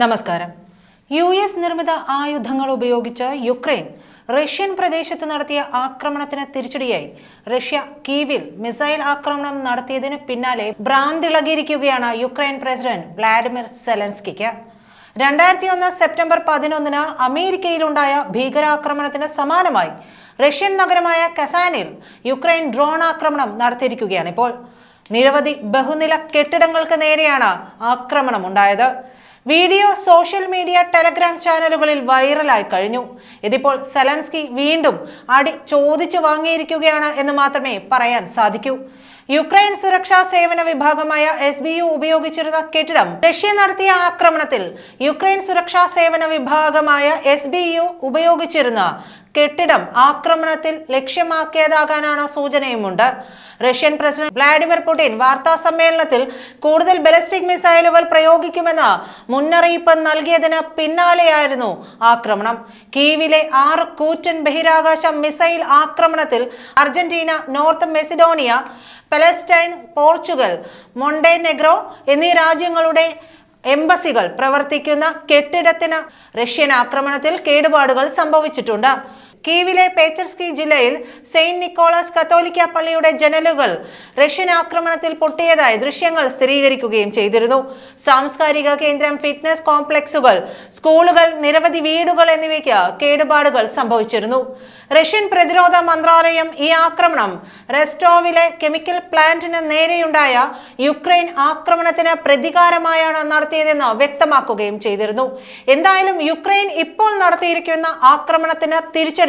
നമസ്കാരം. U S നിർമ്മിത ആയുധങ്ങൾ ഉപയോഗിച്ച് യുക്രൈൻ റഷ്യൻ പ്രദേശത്ത് നടത്തിയ ആക്രമണത്തിന് തിരിച്ചടിയായി. റഷ്യ കീവിൽ മിസൈൽ ആക്രമണം നടത്തിയതിന് പിന്നാലെ ഭ്രാന്തിളകിയിരിക്കുകയാണ് യുക്രൈൻ പ്രസിഡന്റ് വ്ളാഡിമിർ സെലൻസ്കിക്ക്. രണ്ടായിരത്തി ഒന്ന് സെപ്റ്റംബർ പതിനൊന്നിന് അമേരിക്കയിലുണ്ടായ ഭീകരാക്രമണത്തിന് സമാനമായി റഷ്യൻ നഗരമായ കസാനിൽ യുക്രൈൻ ഡ്രോൺ ആക്രമണം നടത്തിയിരിക്കുകയാണ് ഇപ്പോൾ. നിരവധി ബഹുനില കെട്ടിടങ്ങൾക്ക് നേരെയാണ് ആക്രമണം ഉണ്ടായത്. വീഡിയോ സോഷ്യൽ മീഡിയ ടെലഗ്രാം ചാനലുകളിൽ വൈറലായി കഴിഞ്ഞു. ഇതിപ്പോൾ സെലൻസ്കി വീണ്ടും അടി ചോദിച്ചു വാങ്ങിയിരിക്കുകയാണ് എന്ന് മാത്രമേ പറയാൻ സാധിക്കൂ. യുക്രൈൻ സുരക്ഷാ സേവന വിഭാഗമായ എസ് ബി യു ഉപയോഗിച്ചിരുന്ന കെട്ടിടം റഷ്യ നടത്തിയ ആക്രമണത്തിൽ യുക്രൈൻ സുരക്ഷാ സേവന വിഭാഗമായ എസ് ബി യു ഉപയോഗിച്ചിരുന്ന കെട്ടിടം ആക്രമണത്തിൽ ലക്ഷ്യമാക്കിയതാകാനാണ് സൂചനയുമുണ്ട്. റഷ്യൻ പ്രസിഡന്റ് വ്ളാഡിമിർ പുടിൻ വാർത്താ സമ്മേളനത്തിൽ കൂടുതൽ ബലിസ്റ്റിക് മിസൈലുകൾ പ്രയോഗിക്കുമെന്ന മുന്നറിയിപ്പ് നൽകിയതിന് പിന്നാലെയായിരുന്നു ആക്രമണം. കീവിലെ ആറ് കൂറ്റൻ ബഹിരാകാശ മിസൈൽ ആക്രമണത്തിൽ Argentina North Macedonia Palestine Portugal Montenegro എന്നീ രാജ്യങ്ങളുടെ എംബസികൾ പ്രവർത്തിക്കുന്ന കെട്ടിടത്തിന് റഷ്യൻ ആക്രമണത്തിൽ കേടുപാടുകൾ സംഭവിച്ചിട്ടുണ്ട്. കീവിലെ പേച്ചർസ്കി ജില്ലയിൽ സെയിന്റ് നിക്കോളാസ് കത്തോലിക്ക പള്ളിയുടെ ജനലുകൾ റഷ്യൻ ആക്രമണത്തിൽ പൊട്ടിയതായി ദൃശ്യങ്ങൾ സ്ഥിരീകരിക്കുകയും ചെയ്തിരുന്നു. സാംസ്കാരിക കേന്ദ്രം ഫിറ്റ്നസ് കോംപ്ലക്സുകൾ സ്കൂളുകൾ നിരവധി വീടുകൾ എന്നിവയ്ക്ക് കേടുപാടുകൾ സംഭവിച്ചിരുന്നു. റഷ്യൻ പ്രതിരോധ മന്ത്രാലയം ഈ ആക്രമണം റെസ്റ്റോവിലെ കെമിക്കൽ പ്ലാന്റിന് നേരെയുണ്ടായ യുക്രൈൻ ആക്രമണത്തിന് പ്രതികാരമായാണ് നടത്തിയതെന്ന് വ്യക്തമാക്കുകയും ചെയ്തിരുന്നു. എന്തായാലും യുക്രൈൻ ഇപ്പോൾ നടത്തിയിരിക്കുന്ന ആക്രമണത്തിന്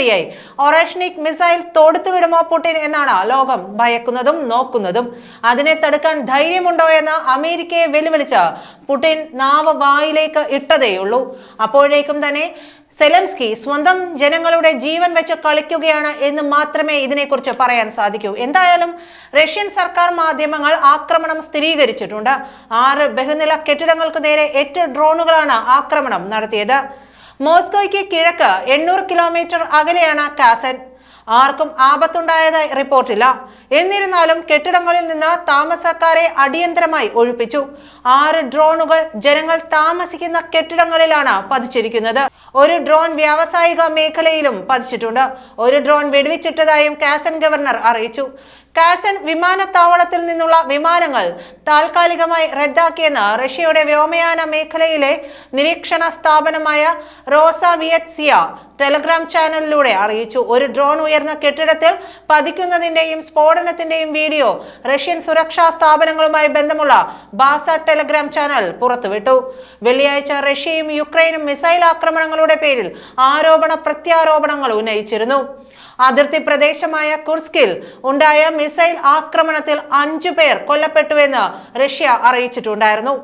തിരിച്ചടിയായി ഒറേഷ്നിക് മിസൈൽ തൊടുത്തുവിടുമോ പുടിൻ എന്നാണ് ലോകം ഭയക്കുന്നതും നോക്കുന്നതും. അതിനെ തടുക്കാൻ ധൈര്യമുണ്ടോ എന്ന് അമേരിക്കയെ വെല്ലുവിളിച്ച പുടിൻ നാവ് വായിലേക്ക് ഇട്ടതേയുള്ളൂ അപ്പോഴേക്കും തന്നെ സെലൻസ്കി സ്വന്തം ജനങ്ങളുടെ ജീവൻ വെച്ച് കളിക്കുകയാണ് എന്ന് മാത്രമേ ഇതിനെക്കുറിച്ച് പറയാൻ സാധിക്കൂ. എന്തായാലും റഷ്യൻ സർക്കാർ മാധ്യമങ്ങൾ ആക്രമണം സ്ഥിരീകരിച്ചിട്ടുണ്ട്. ആറ് ബഹുനില കെട്ടിടങ്ങൾക്ക് നേരെ എട്ട് ഡ്രോണുകളാണ് ആക്രമണം നടത്തിയത്. മോസ്കോയ്ക്ക് കിഴക്ക് എണ്ണൂറ് കിലോമീറ്റർ അകലെയാണ് കാസൻ. ആർക്കും ആപത്തുണ്ടായതായി റിപ്പോർട്ടില്ല. എന്നിരുന്നാലും കെട്ടിടങ്ങളിൽ നിന്ന് താമസക്കാരെ അടിയന്തരമായി ഒഴിപ്പിച്ചു. ആറ് ഡ്രോണുകൾ ജനങ്ങൾ താമസിക്കുന്ന കെട്ടിടങ്ങളിലാണ് പതിച്ചിരിക്കുന്നത്. ഒരു ഡ്രോൺ വ്യാവസായിക മേഖലയിലും പതിച്ചിട്ടുണ്ട്. ഒരു ഡ്രോൺ വെടിവെച്ചിട്ടതായും കാസൻ ഗവർണർ അറിയിച്ചു. കാസൻ വിമാനത്താവളത്തിൽ നിന്നുള്ള വിമാനങ്ങൾ താൽക്കാലികമായി റദ്ദാക്കിയെന്ന് റഷ്യയുടെ വ്യോമയാന മേഖലയിലെ നിരീക്ഷണ സ്ഥാപനമായ റോസ വിയറ്റ്സിയ ടെലഗ്രാം ചാനലിലൂടെ അറിയിച്ചു. ഒരു ഡ്രോൺ ഉയർന്ന കെട്ടിടത്തിൽ പതിക്കുന്നതിന്റെയും സ്ഫോടനത്തിന്റെയും വീഡിയോ റഷ്യൻ സുരക്ഷാ സ്ഥാപനങ്ങളുമായി ബന്ധമുള്ള ബാസ ടെലഗ്രാം ചാനൽ പുറത്തുവിട്ടു. വെള്ളിയാഴ്ച റഷ്യയും യുക്രൈനും മിസൈൽ ആക്രമണങ്ങളുടെ പേരിൽ ആരോപണ പ്രത്യാരോപണങ്ങൾ ഉന്നയിച്ചിരുന്നു. അതിർത്തി പ്രദേശമായ കുർസ്കിൽ ഉണ്ടായ മിസൈൽ ആക്രമണത്തിൽ അഞ്ചു പേർ കൊല്ലപ്പെട്ടുവെന്ന് റഷ്യ അറിയിച്ചിട്ടുണ്ടായിരുന്നു.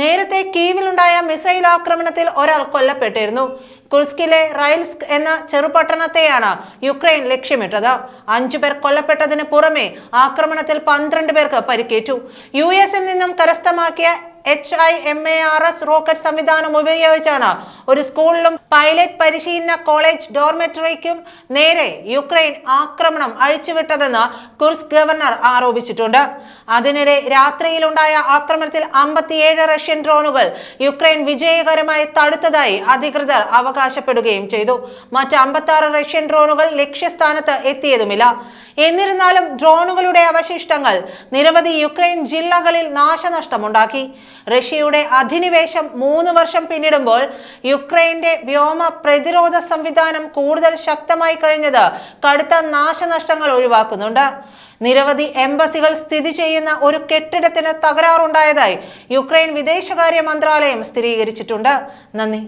നേരത്തെ കീവിലുണ്ടായ മിസൈൽ ആക്രമണത്തിൽ ഒരാൾ കൊല്ലപ്പെട്ടിരുന്നു. കുർസ്കിലെ റൈൽസ്ക് എന്ന ചെറുപട്ടണത്തെയാണ് യുക്രൈൻ ലക്ഷ്യമിട്ടത്. അഞ്ചു പേർ കൊല്ലപ്പെട്ടതിന് പുറമെ ആക്രമണത്തിൽ പന്ത്രണ്ട് പേർക്ക് പരിക്കേറ്റു. യു എസിൽ നിന്നും കരസ്ഥമാക്കിയ H I M A R S rocket സംവിധാനം ഉപയോഗിച്ചാണ് ഒരു സ്കൂളിലും പൈലറ്റ് പരിശീലന കോളേജ് ഡോർമെറ്ററിക്കും നേരെ യുക്രൈൻ ആക്രമണം അഴിച്ചുവിട്ടതെന്ന് കുർസ് ഗവർണർ ആരോപിച്ചിട്ടുണ്ട്. അതിനിടെ രാത്രിയിലുണ്ടായ ആക്രമണത്തിൽ അമ്പത്തിയേഴ് റഷ്യൻ ഡ്രോണുകൾ യുക്രൈൻ വിജയകരമായി തടുത്തതായി അധികൃതർ അവകാശപ്പെടുകയും ചെയ്തു. മറ്റ് അമ്പത്തി റഷ്യൻ ഡ്രോണുകൾ ലക്ഷ്യസ്ഥാനത്ത് എത്തിയതുമില്ല. എന്നിരുന്നാലും ഡ്രോണുകളുടെ അവശിഷ്ടങ്ങൾ നിരവധി യുക്രൈൻ ജില്ലകളിൽ നാശനഷ്ടമുണ്ടാക്കി. റഷ്യയുടെ അധിനിവേശം മൂന്ന് വർഷം പിന്നിടുമ്പോൾ യുക്രൈന്റെ വ്യോമ പ്രതിരോധ സംവിധാനം കൂടുതൽ ശക്തമായി കഴിഞ്ഞത് കടുത്ത നാശനഷ്ടങ്ങൾ ഒഴിവാക്കുന്നുണ്ട്. നിരവധി എംബസികൾ സ്ഥിതി ചെയ്യുന്ന ഒരു കെട്ടിടത്തിന് തകരാറുണ്ടായതായി യുക്രൈൻ വിദേശകാര്യ മന്ത്രാലയം സ്ഥിരീകരിച്ചിട്ടുണ്ട്. നന്ദി.